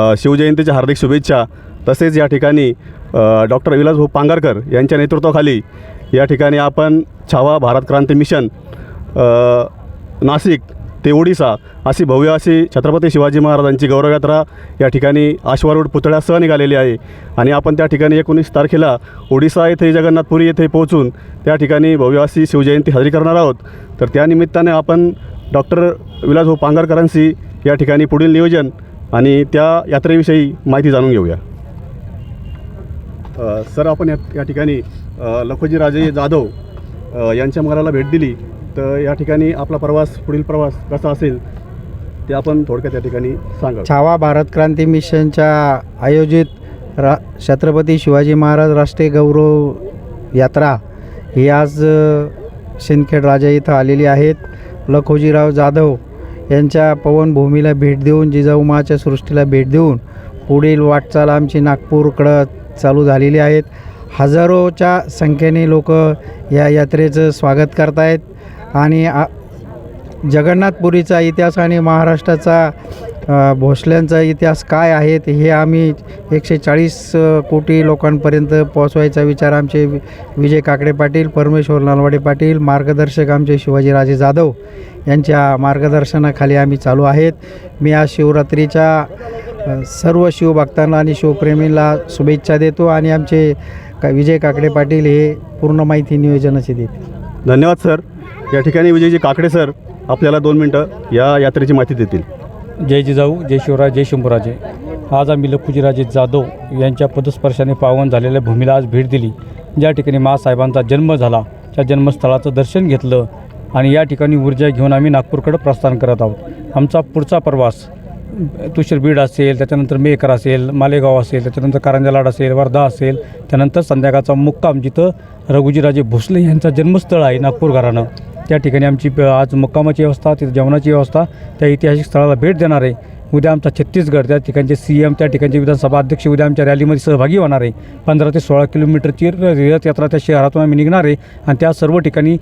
शिवजयंतीच्या हार्दिक शुभेच्छा. तसेच या ठिकाणी डॉक्टर विलास भाऊ पांगारकर यांच्या नेतृत्वाखाली या ठिकाणी आपण छावा भारत क्रांती मिशन नाशिक ते ओडिसा अशी भव्य अशी छत्रपती शिवाजी महाराजांची गौरवयात्रा या ठिकाणी आश्वारूढ पुतळ्यासह निघालेली आहे. आणि आपण त्या ठिकाणी एकोणीस तारखेला ओडिसा येथे जगन्नाथपुरी येथे पोहोचून त्या ठिकाणी भव्य अशी शिवजयंती साजरी करणार आहोत. तर त्या निमित्ताने आपण डॉक्टर विलासभाऊ पांगारकरांशी या ठिकाणी पुढील नियोजन आणि त्या यात्रेविषयी माहिती जाणून घेऊया. सर आपण या या ठिकाणी अ, लखोजीराजे जाधव यांच्या मराला भेट दिली. तर या ठिकाणी आपला प्रवास पुढील प्रवास कसा असेल ते आपण थोडक्यात या ठिकाणी सांगा छावा भारत क्रांती मिशनच्या आयोजित रा छत्रपती शिवाजी महाराज राष्ट्रीय गौरव यात्रा ही आज अ, सिंदखेड राजा इथं आलेली आहेत. लखोजीराव जाधव यांच्या पवनभूमीला भेट देऊन जिजाऊमाच्या सृष्टीला भेट देऊन पुढील वाटचाल आमची नागपूरकडं चालू झालेली आहेत. हजारोच्या संख्येने लोक या यात्रेचं स्वागत करत आहेत आणि आ जगन्नाथपुरीचा इतिहास आणि महाराष्ट्राचा भोसल्यांचा इतिहास काय आहेत हे आम्ही एकशे चाळीस कोटी लोकांपर्यंत पोहोचवायचा विचार आमचे वि- विजय काकडे पाटील परमेश्वर नालवाडे पाटील मार्गदर्शक आमचे शिवाजीराजे जाधव यांच्या मार्गदर्शनाखाली आम्ही चालू आहेत. मी आज शिवरात्रीच्या सर्व शिवभक्तांना आणि शिवप्रेमींना शुभेच्छा देतो आणि आमचे का विजय काकडे पाटील हे पूर्ण माहिती नियोजनाची देते धन्यवाद सर. या ठिकाणी विजयजी काकडे सर आपल्याला दोन मिनटं या यात्रेची माहिती देतील. जय जिजाऊ जय शिवराज जय शंभूराजे. आज आम्ही लखुजीराजे जाधव यांच्या पदस्पर्शाने पावन झालेल्या भूमीला आज भेट दिली. ज्या ठिकाणी मासाहेबांचा जन्म झाला त्या जन्मस्थळाचं दर्शन घेतलं आणि या ठिकाणी ऊर्जा घेऊन आम्ही नागपूरकडं प्रस्थान करत आहोत. आमचा पुढचा प्रवास तुषर बीड असेल त्याच्यानंतर मेकर असेल मालेगाव असेल त्याच्यानंतर कारंजालाड असेल वर्धा असेल त्यानंतर संध्याकाळचा मुक्काम जिथं रघुजीराजे भोसले यांचा जन्मस्थळ आहे नागपूर घराणं. त्या ठिकाणी आमची आज मुक्कामाची व्यवस्था तिथं जेवणाची व्यवस्था त्या ऐतिहासिक स्थळाला भेट देणार आहे उद्या आमचा छत्तीसगड त्या ठिकाणचे सी एम त्या ठिकाणचे विधानसभा अध्यक्ष उद्या आमच्या रॅलीमध्ये सहभागी होणार आहे. पंधरा ते सोळा किलोमीटरची र- रथयात्रा त्या शहरातून आम्ही निघणार आहे. आणि त्या सर्व ठिकाणी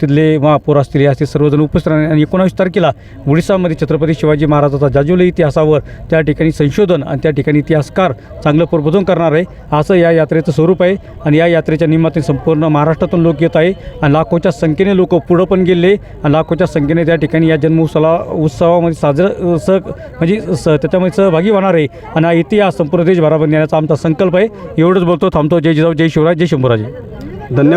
तिथले महापौर असतील हे असतील सर्वजण उपस्थित राहणार. आणि एकोणावीस तारखेला ओडिसामध्ये छत्रपती शिवाजी महाराजाचा जाजुले इतिहासावर त्या ठिकाणी संशोधन आणि त्या ठिकाणी इतिहासकार चांगलं प्रबोधन करणार आहे. असं या यात्रेचं स्वरूप आहे. आणि या यात्रेच्या निमित्ताने संपूर्ण महाराष्ट्रातून लोक येत आहे. आणि लाखोच्या संख्येने लोक पुढं पण गेले. आणि लाखोच्या संख्येने त्या ठिकाणी या जन्मोत्सवाला उत्सवामध्ये साजरं सह म्हणजे स त्याच्यामध्ये सहभागी होणार आहे. आणि हा इतिहास संपूर्ण देशभरामध्ये नेण्याचा आमचा संकल्प आहे. एवढंच बोलतो थांबतो. जय जिजाऊ जय शिवराज जय शंभूराजे. धन्यवाद.